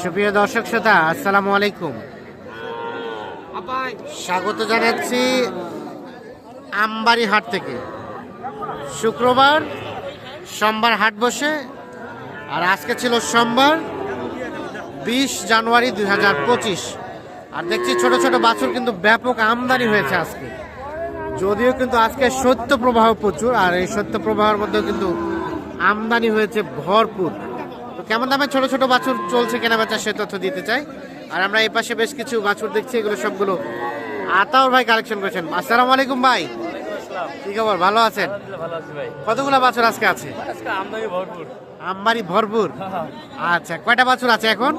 সুপ্রিয় দর্শক শ্রোতা, আসসালামু আলাইকুম। স্বাগত জানাচ্ছি আমবাড়ি হাট থেকে। শুক্রবার, সোমবার হাট বসে, আর আজকে ছিল সোমবার, বিশ জানুয়ারি দুই হাজার পঁচিশ। আর দেখছি ছোট ছোট বাছুর কিন্তু ব্যাপক আমদানি হয়েছে আজকে। যদিও কিন্তু আজকে সত্য প্রবাহ প্রচুর, আর এই সত্য প্রবাহের মধ্যেও কিন্তু আমদানি হয়েছে ভরপুর। কেমন দামে ছোট ছোট বাছুর চলছে কেনা বেচা সে তথ্য দিতে চাই। আর আমরা এই পাশে বেশ কিছু বাছুর দেখছি এগুলো সবগুলো আতাউর ভাই কালেকশন করেছেন। আসসালামু আলাইকুম ভাই। কি খবর? ভালো আছেন? কতগুলো বাছুর আজকে আছে? আজকে ভরপুর। আমবাড়ি ভরপুর? আচ্ছা কয়টা বাছুর আছে এখন?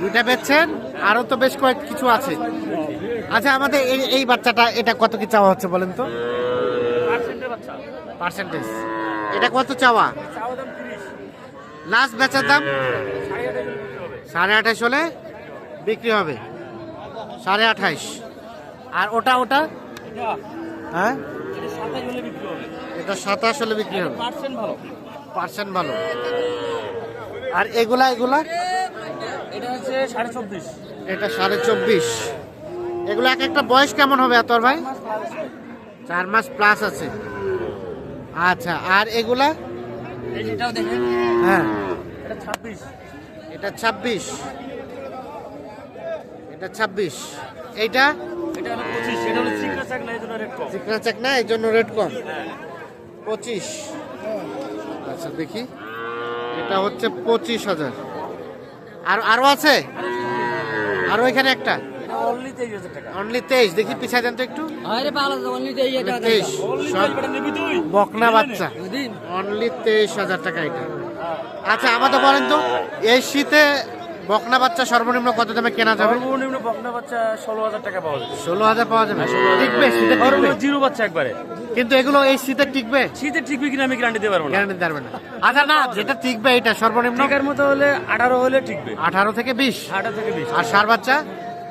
দুইটা বেচছেন? আরও তো বেশ কয়েক কিছু আছে। আচ্ছা আমাদের এই এই বাচ্চাটা এটা কত কি চাওয়া হচ্ছে বলেন তো? পার্সেন্টেজ। এটা কত চাওয়া? লাস্ট বেচার দাম? সাড়ে আঠাশ আঠাশ হলে বিক্রি হবে। সাড়ে আঠাইশ আর ওটা ওটা? হ্যাঁ? এটা সাতাশ হলে বিক্রি হবে। পার্সেন্ট ভালো। আর এগুলা এগুলা? এটা সাড়ে চব্বিশ। এগুলো এক একটা বয়স কেমন হবে এত ভাই? চার মাস প্লাস আছে। আচ্ছা আর এগুলা? হ্যাঁ। এটা ছাব্বিশ। এটা ছাব্বিশ। এইটা? জন্য রেট কম। চিকনা চাক না এই জন্য রেট কম। পঁচিশ। আচ্ছা দেখি। এটা হচ্ছে পঁচিশ হাজার। আর আরও আছে? আরও এখানে একটা। অনলি তেইশ হাজার টাকা। দেখি পিছাই দেন তো একটু। এটা তেইশ অনলি সব এটা নিবি তুই। বকনা বাচ্চা। অনলি তেইশ হাজার টাকা এটা। আচ্ছা আমাদের বলেন তো এই শীতে বকনা বাচ্চা সর্বনিম্ন কত দামে কেনা যাবে? সর্বনিম্ন বকনা বাচ্চা ষোলো হাজার টাকা পাওয়া যাবে। ষোলো হাজার পাওয়া যাবে। টিকবে শীতে জিরো বাচ্চা একবারে। কিন্তু এগুলো এই শীতে টিকবে? শীতে টিকবি কিনা আমি গ্যারান্টি দিতে পারব না। গ্যারান্টি পারবে না। আচ্ছা না যেটা টিকবে এটা সর্বনিম্ন টিকার মতো হলে আঠারো হলে টিকবে। আঠারো থেকে বিশ। আঠারো থেকে বিশ। আর সার বাচ্চা?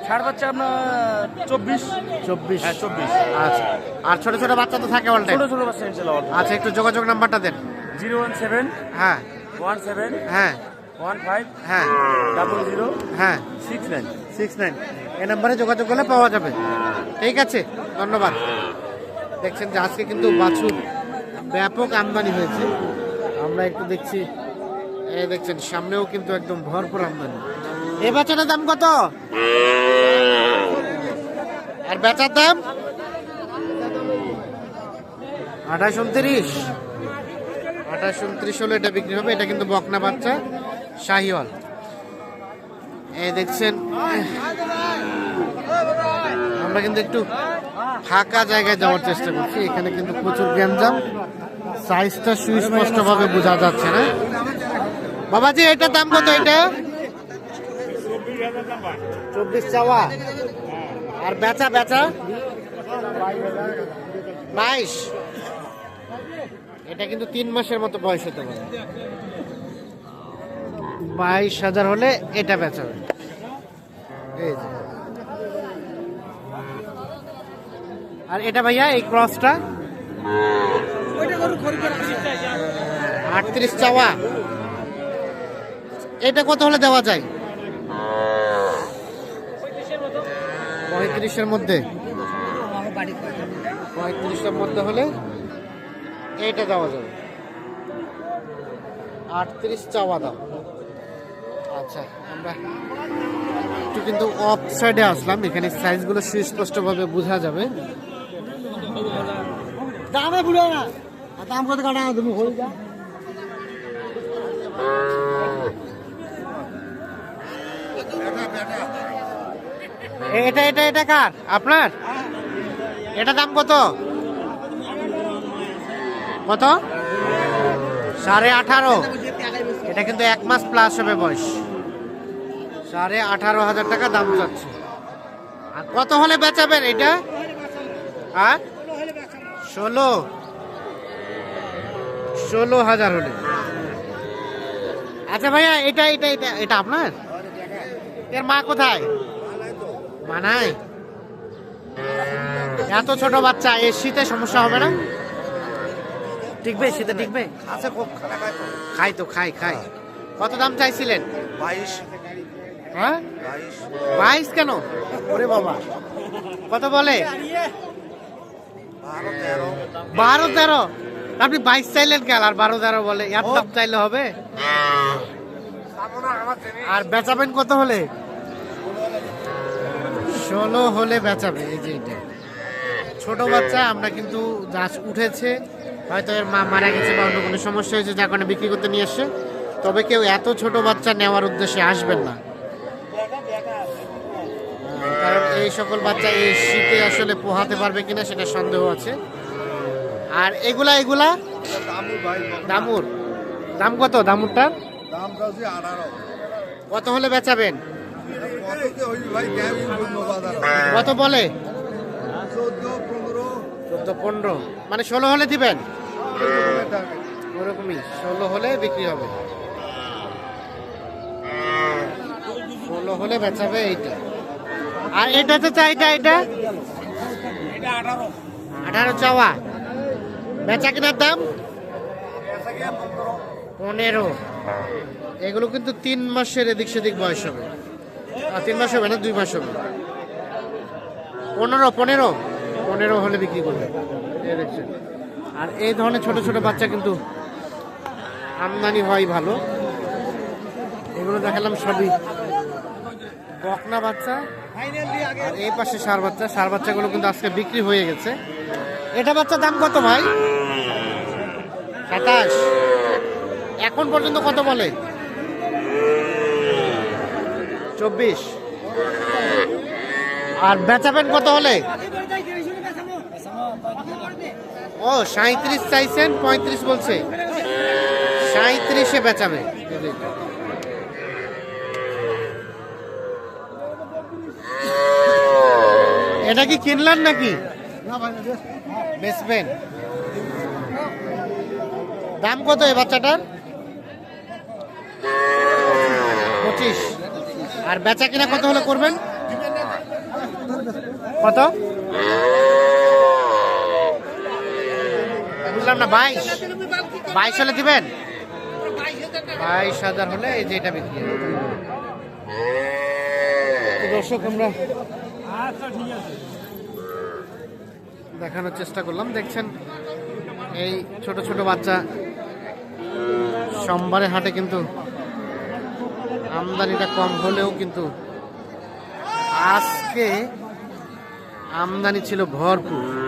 ষাট বাচ্চা আপনার চব্বিশ। চব্বিশ। হ্যাঁ চব্বিশ। আচ্ছা। আর ছোট ছোট বাচ্চা তো থাকে অল টাইম ছোট ছোট বাচ্চা ইনশাল্লাহ আচ্ছা একটু যোগাযোগ নাম্বারটা দেন। জিরো ওয়ান সেভেন হ্যাঁ। ওয়ান সেভেন হ্যাঁ। ওয়ান ফাইভ হ্যাঁ। ডাবল জিরো হ্যাঁ। Six nine. Six nine. এই নাম্বারে যোগাযোগ করলে পাওয়া যাবে। ঠিক আছে? ধন্যবাদ। দেখছেন যে আজকে কিন্তু বাছুর ব্যাপক আমদানি হয়েছে। আমরা একটু দেখছি। এই দেখছেন সামনেও কিন্তু একদম ভরপুর আমদানি। এই বাচ্চাটার দাম কত? আর বেচার দাম? আঠাশ উনত্রিশ। আঠাশ উনত্রিশ হলে এটা বিক্রি হবে, এটা কিন্তু বকনা বাচ্চা, শাহিওয়াল। এই দেখছেন, আমরা কিন্তু একটু ফাঁকা জায়গায় যাওয়ার চেষ্টা করছি, এখানে কিন্তু প্রচুর গ্যাঞ্জাম। সাইজটা সুস্পষ্টভাবে বোঝা যাচ্ছে না। বাবাজি, এটার দাম কত এটা? চব্বিশ চাওয়া। আর বেচা বেচা? বাইশ। এটা কিন্তু তিন মাসের মতো বয়স হতে পারে। বাইশ হাজার হলে এটা বেচা এই। আর এটা ভাইয়া, এই ক্রসটা? আটত্রিশ চাওয়া। এটা কত হলে দেওয়া যায়? পঁয়ত্রিশের মধ্যে? পঁয়ত্রিশের মধ্যে হলে এইটা দেওয়া যাবে। আটত্রিশ চাওয়া দাম আচ্ছা আমরা একটু কিন্তু অফ সাইডে আসলাম। এখানে সাইজগুলো সুস্পষ্টভাবে বোঝা যাবে। দামে বুড়ো না। দাম কত কাটা? তুমি হয়ে যা। এটা এটা এটা কার? আপনার? এটা দাম কত? কত? সাড়ে আঠারো। এটা কিন্তু এক মাস প্লাস হবে বয়স। সাড়ে আঠারো হাজার টাকা দাম চাচ্ছে আর কত হলে বেচাবেন এটা? আর? ষোলো। ষোলো হাজার হলে। আচ্ছা ভাইয়া, এটা এটা এটা এটা আপনার? এর মা কোথায়? মানায় এত ছোট বাচ্চা এর শীতে সমস্যা হবে না? টিকবে শীতে টিকবে। আছে খুব। তো খাই তো খাই খাই। কত দাম চাইছিলেন? বাইশ। হ্যাঁ? বাইশ। কেন? ওরে বাবা। কত বলে? বারো তেরো। বারো তেরো? আপনি বাইশ চাইলেন কেন? আর বারো তেরো বলে এত দাম চাইলে হবে? আর বেচাবেন কত হলে? ষোলো হলে বেচাবে এই যে এটা। ছোট বাচ্চা আমরা কিন্তু গাছ উঠেছে হয়তো এর মা মারা গেছে বা অন্য কোনো সমস্যা হয়েছে যার কারণে বিক্রি করতে নিয়ে এসছে। তবে কেউ এত ছোট বাচ্চা নেওয়ার উদ্দেশ্যে আসবেন না। কারণ এই সকল বাচ্চা এই শীতে আসলে পোহাতে পারবে কিনা সেটা সন্দেহ আছে। আর এগুলা এগুলা? দামু দামুর দাম কত দামুরটার দাম কত হলে বেচাবেন? কত বলে? চোদ্দ পনেরো। মানে ষোলো হলে দিবেন? ওরকমই ষোলো হলে বিক্রি হবে। ষোলো হলে বেচাবে এইটা। আর এটা তো চাইটা এটা? আঠারো চাওয়া। বেচা কেনার দাম? পনেরো। এগুলো কিন্তু তিন মাসের এদিক সেদিক বয়স হবে। তিন মাস হবে না? দুই মাস হবে। পনেরো পনেরো? পনেরো হলে বিক্রি করবে। দেখছেন। আর এই ধরনের ছোট ছোট বাচ্চা কিন্তু আমদানি হয় ভালো। এগুলো দেখালাম সবই। বকনা বাচ্চা আর এই পাশে সার বাচ্চা। সার বাচ্চাগুলো কিন্তু আজকে বিক্রি হয়ে গেছে। এটা বাচ্চার দাম কত ভাই? সাতাশ। এখন পর্যন্ত কত বলে? চব্বিশ। আর বেচাবেন কত হলে? ও সাঁত্রিশ চাইছেন, পঁয়ত্রিশ বলছে। সাঁত্রিশে বেচাবে এটা কি কিনলেন নাকি? বেচবেন। দাম কত এই বাচ্চাটার? পঁচিশ। আর বেচা কিনা কত হলে করবেন? কত? বুঝলাম না, বাইশ। বাইশ হলে দিবেন? বাইশ হাজার হলে এই যে এটা বিক্রি দর্শক, আমরা দেখানোর চেষ্টা করলাম। দেখছেন, এই ছোট ছোট বাচ্চা সোমবারে হাটে কিন্তু আমদানিটা কম হলেও কিন্তু আজকে আমদানি ছিল ভরপুর।